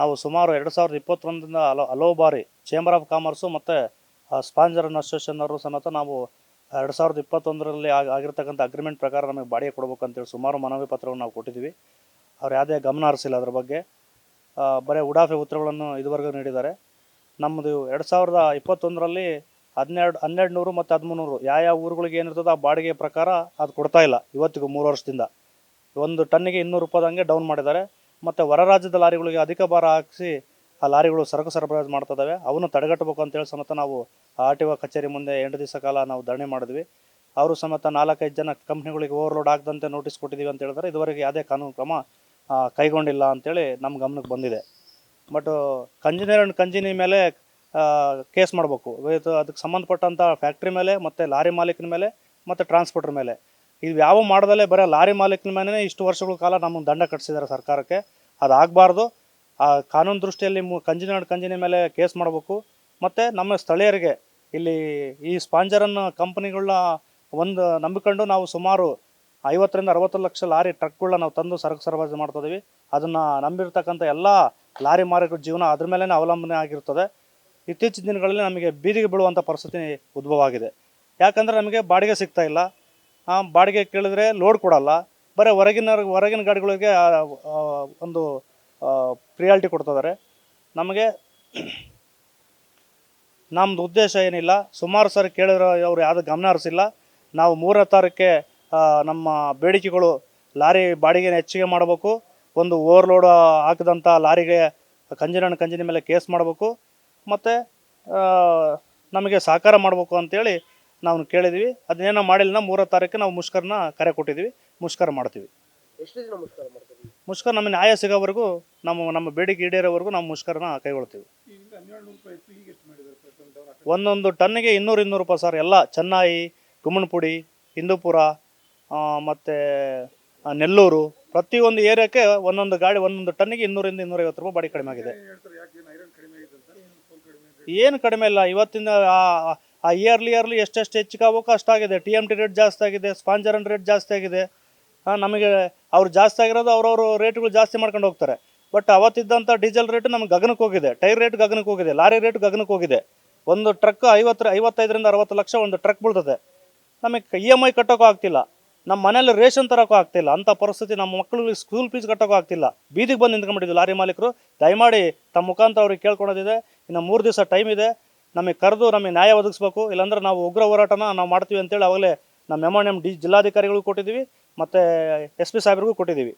ನಾವು ಸುಮಾರು ಎರಡು ಸಾವಿರದ ಇಪ್ಪತ್ತೊಂದರಿಂದ ಅಲೋ ಹಲವು ಬಾರಿ ಚೇಂಬರ್ ಆಫ್ ಕಾಮರ್ಸು ಮತ್ತು ಸ್ಪಾಂಜರ್ ಅಸೋಸಿಯೇಷನ್ ಅವರು ಸಮೇತ ನಾವು ಎರಡು ಸಾವಿರದ ಇಪ್ಪತ್ತೊಂದರಲ್ಲಿ ಆಗ, ಆಗಿರ್ತಕ್ಕಂಥ ಅಗ್ರಿಮೆಂಟ್ ಪ್ರಕಾರ ನಮಗೆ ಬಾಡಿಗೆ ಕೊಡಬೇಕು ಸುಮಾರು ಮನವಿ ಪತ್ರವನ್ನು ನಾವು ಕೊಟ್ಟಿದ್ದೀವಿ. ಅವ್ರು ಯಾವುದೇ ಗಮನ ಹರಿಸಿಲ್ಲ ಅದ್ರ ಬಗ್ಗೆ. ಬರೇ ಬರೀ ಉಡಾಫೆ ಉತ್ತರಗಳನ್ನು ಇದುವರೆಗೂ ನೀಡಿದ್ದಾರೆ. ನಮ್ಮದು ಎರಡು ಸಾವಿರದ ಇಪ್ಪತ್ತೊಂದರಲ್ಲಿ ಹನ್ನೆರಡು ಹನ್ನೆರಡು ನೂರು ಮತ್ತು ಹದಿಮೂರು ಯಾವ ಯಾವ ಊರುಗಳಿಗೆ ಏನಿರ್ತದೆ ಆ ಬಾಡಿಗೆ ಪ್ರಕಾರ ಅದು ಕೊಡ್ತಾ ಇಲ್ಲ ಇವತ್ತಿಗೂ ಮೂರು ವರ್ಷದಿಂದ. ಒಂದು ಟನ್ನಿಗೆ ಇನ್ನೂರು ರೂಪಾಯಿದಂಗೆ ಡೌನ್ ಮಾಡಿದ್ದಾರೆ. ಮತ್ತು ಹೊರ ರಾಜ್ಯದ ಲಾರಿಗಳಿಗೆ ಅಧಿಕ ಭಾರ ಹಾಕಿಸಿ ಆ ಲಾರಿಗಳು ಸರಕು ಸರಬರಾಜು ಮಾಡ್ತಿದ್ದಾವೆ ಅವನ್ನು ತಡೆಗಟ್ಟಬೇಕು ಅಂತೇಳಿ ಸಮೇತ ನಾವು ಆರ್ ಟಿ ಒ ಕಚೇರಿ ಮುಂದೆ ಎಂಟು ದಿವಸ ಕಾಲ ನಾವು ಧರಣಿ ಮಾಡಿದ್ವಿ. ಅವರು ಸಮೇತ ನಾಲ್ಕೈದು ಜನ ಕಂಪ್ನಿಗಳಿಗೆ ಓವರ್ಲೋಡ್ ಆಗದಂತೆ ನೋಟಿಸ್ ಕೊಟ್ಟಿದ್ದೀವಿ ಅಂತ ಹೇಳಿದ್ರೆ. ಇದುವರೆಗೆ ಯಾವುದೇ ಕಾನೂನು ಕ್ರಮ ಕೈಗೊಂಡಿಲ್ಲ ಅಂತೇಳಿ ನಮ್ಮ ಗಮನಕ್ಕೆ ಬಂದಿದೆ. ಬಟ್ ಕಂಜಿನಿಯರ್ ಆ್ಯಂಡ್ ಕಂಜಿನಿ ಮೇಲೆ ಕೇಸ್ ಮಾಡಬೇಕು. ಅದಕ್ಕೆ ಸಂಬಂಧಪಟ್ಟಂಥ ಫ್ಯಾಕ್ಟ್ರಿ ಮೇಲೆ ಮತ್ತು ಲಾರಿ ಮಾಲೀಕನ ಮೇಲೆ ಮತ್ತು ಟ್ರಾನ್ಸ್ಪೋರ್ಟರ್ ಮೇಲೆ. ಇದು ಯಾವ ಮಾಡದಲ್ಲೇ ಬರೀ ಲಾರಿ ಮಾಲೀಕನ ಮೇಲೆ ಇಷ್ಟು ವರ್ಷಗಳ ಕಾಲ ನಮ್ಮ ದಂಡ ಕಟ್ಟಿಸಿದ್ದಾರೆ ಸರ್ಕಾರಕ್ಕೆ. ಅದಾಗಬಾರ್ದು. ಆ ಕಾನೂನು ದೃಷ್ಟಿಯಲ್ಲಿ ಕಂಜಿನ ಆ್ಯಂಡ್ ಮೇಲೆ ಕೇಸ್ ಮಾಡಬೇಕು. ಮತ್ತು ನಮ್ಮ ಸ್ಥಳೀಯರಿಗೆ ಇಲ್ಲಿ ಈ ಸ್ಪಾಂಜರನ್ನು ಕಂಪ್ನಿಗಳನ್ನ ಒಂದು ನಂಬಿಕೊಂಡು ನಾವು ಸುಮಾರು ಐವತ್ತರಿಂದ ಅರವತ್ತು ಲಕ್ಷ ಲಾರಿ ಟ್ರಕ್ಗಳನ್ನ ನಾವು ತಂದು ಸರಕು ಸರಬರಾಜು ಮಾಡ್ತಿದ್ದೀವಿ ಅದನ್ನು ನಂಬಿರ್ತಕ್ಕಂಥ ಎಲ್ಲ ಲಾರಿ ಮಾರಕರ ಜೀವನ ಅದ್ರ ಮೇಲೇ ಅವಲಂಬನೆ ಆಗಿರ್ತದೆ. ಇತ್ತೀಚಿನ ದಿನಗಳಲ್ಲಿ ನಮಗೆ ಬೀದಿಗೆ ಬೀಳುವಂಥ ಪರಿಸ್ಥಿತಿ ಉದ್ಭವ ಆಗಿದೆ. ಯಾಕಂದರೆ ನಮಗೆ ಬಾಡಿಗೆ ಸಿಗ್ತಾ ಇಲ್ಲ. ಬಾಡಿಗೆ ಕೇಳಿದ್ರೆ ಲೋಡ್ ಕೊಡಲ್ಲ. ಬರೀ ಹೊರಗಿನ ಹೊರಗಿನ ಗಾಡಿಗಳಿಗೆ ಒಂದು ಪ್ರಿಯಾರಿಟಿ ಕೊಡ್ತಿದ್ದಾರೆ ನಮಗೆ ನಮ್ಮದು ಉದ್ದೇಶ ಏನಿಲ್ಲ. ಸುಮಾರು ಸಾರಿ ಕೇಳಿದ್ರೆ ಅವರು ಯಾವುದು ಗಮನ ಹರಿಸಿಲ್ಲ. ನಾವು ಮೂರನೇ ತಾರೀಕೆ ನಮ್ಮ ಬೇಡಿಕೆಗಳು ಲಾರಿ ಬಾಡಿಗೆನ ಹೆಚ್ಚಿಗೆ ಮಾಡಬೇಕು. ಒಂದು ಓವರ್ಲೋಡ್ ಹಾಕಿದಂಥ ಲಾರಿಗೆ ಕಂಜಿನ ಕಂಜಿನ ಮೇಲೆ ಕೇಸ್ ಮಾಡಬೇಕು. ಮತ್ತು ನಮಗೆ ಸಹಕಾರ ಮಾಡಬೇಕು ಅಂತೇಳಿ ನಾವು ಕೇಳಿದ್ವಿ. ಅದನ್ನೇನೋ ಮಾಡಿಲ್ಲ. ಮೂರ ತಾರೀಕು ನಾವು ಮುಷ್ಕರನ ಕರೆ ಕೊಟ್ಟಿದ್ವಿ. ಮುಷ್ಕರ ಮಾಡ್ತೀವಿ. ಎಷ್ಟು ದಿನ ಮುಷ್ಕರ ನಮ್ಮ ನ್ಯಾಯ ಸಿಗೋವರೆಗೂ ನಮ್ಮ ನಮ್ಮ ಬೇಡಿಕೆ ಈಡೇರೋವರೆಗೂ ನಾವು ಮುಷ್ಕರನ ಕೈಗೊಳ್ತೀವಿ. ಒಂದೊಂದು ಟನ್ಗೆ ಇನ್ನೂರು ಇನ್ನೂರು ರೂಪಾಯಿ ಸರ್. ಎಲ್ಲ ಚೆನ್ನಾಯಿ ಗುಮ್ಮನಪುಡಿ ಹಿಂದೂಪುರ ಮತ್ತು ನೆಲ್ಲೂರು ಪ್ರತಿಯೊಂದು ಏರಿಯಾಕ್ಕೆ ಒಂದೊಂದು ಗಾಡಿ ಒಂದೊಂದು ಟನ್ನಿಗೆ ಇನ್ನೂರಿಂದ ಇನ್ನೂರೈವತ್ತು ರೂಪಾಯಿ ಬಾಡಿ ಕಡಿಮೆ ಆಗಿದೆ. ಏನು ಕಡಿಮೆ ಇಲ್ಲ. ಇವತ್ತಿನ ಆ- ಇಯರ್ಲಿ ಇಯರ್ಲಿ ಎಷ್ಟೆಷ್ಟು ಹೆಚ್ಚಿಗೆ ಅಷ್ಟಾಗಿದೆ ಟಿ ಎಂ ಟಿ ರೇಟ್ ಜಾಸ್ತಿ ಆಗಿದೆ ಸ್ಪಾಂಜರನ್ ರೇಟ್ ಜಾಸ್ತಿ ಆಗಿದೆ. ನಮಗೆ ಅವ್ರು ಜಾಸ್ತಿ ಆಗಿರೋದು ಅವ್ರವ್ರ ರೇಟ್ಗಳು ಜಾಸ್ತಿ ಮಾಡ್ಕೊಂಡು ಹೋಗ್ತಾರೆ. ಬಟ್ ಅವತ್ತಿದ್ದಂಥ ಡೀಸೆಲ್ ರೇಟ್ ನಮ್ಗೆ ಗಗನಕ್ಕೆ ಹೋಗಿದೆ. ಟೈರ್ ರೇಟ್ ಗಗನಕ್ಕೆ ಹೋಗಿದೆ. ಲಾರಿ ರೇಟ್ ಗಗನಕ್ಕೆ ಹೋಗಿದೆ. ಒಂದು ಟ್ರಕ್ ಐವತ್ತರ, ಐವತ್ತೈದರಿಂದ ಅರವತ್ತು ಲಕ್ಷ ಒಂದು ಟ್ರಕ್ ಬೀಳ್ತದೆ. ನಮಗೆ ಇ ಎಂ ಐ ಕಟ್ಟೋಕ್ಕೂ ಆಗ್ತಿಲ್ಲ. ನಮ್ಮ ಮನೇಲಿ ರೇಷನ್ ತರೋಕ್ಕೂ ಆಗ್ತಿಲ್ಲ. ಅಂಥ ಪರಿಸ್ಥಿತಿ ನಮ್ಮ ಮಕ್ಕಳಿಗೆ ಸ್ಕೂಲ್ ಫೀಸ್ ಕಟ್ಟೋಕ್ಕೂ ಆಗ್ತಿಲ್ಲ. ಬೀದಿಗೆ ಬಂದು ನಿಂತ್ಕೊಂಡಿದ್ದೀವಿ ಲಾರಿ ಮಾಲೀಕರು. ದಯಮಾಡಿ ತಮ್ಮ ಮುಖಾಂತರ ಅವ್ರಿಗೆ ಕೇಳ್ಕೊಳೋದಿದೆ. ಇನ್ನು ಮೂರು ದಿವಸ ಟೈಮ್ ಇದೆ. ನಮಗೆ ಕರೆದು ನಮಗೆ ನ್ಯಾಯ ಒದಗಿಸ್ಬೇಕು, ಇಲ್ಲಾಂದ್ರೆ ನಾವು ಉಗ್ರ ಹೋರಾಟನ ನಾವು ಮಾಡ್ತೀವಿ ಅಂತೇಳಿ ಆವಾಗಲೇ ನಮ್ಮ ಎಂ ಡಿ ಜಿಲ್ಲಾಧಿಕಾರಿಗಳಿಗೂ ಕೊಟ್ಟಿದ್ದೀವಿ, ಮತ್ತು ಎಸ್ ಪಿ ಸಾಹೇಬ್ರಿಗೂ ಕೊಟ್ಟಿದ್ದೀವಿ.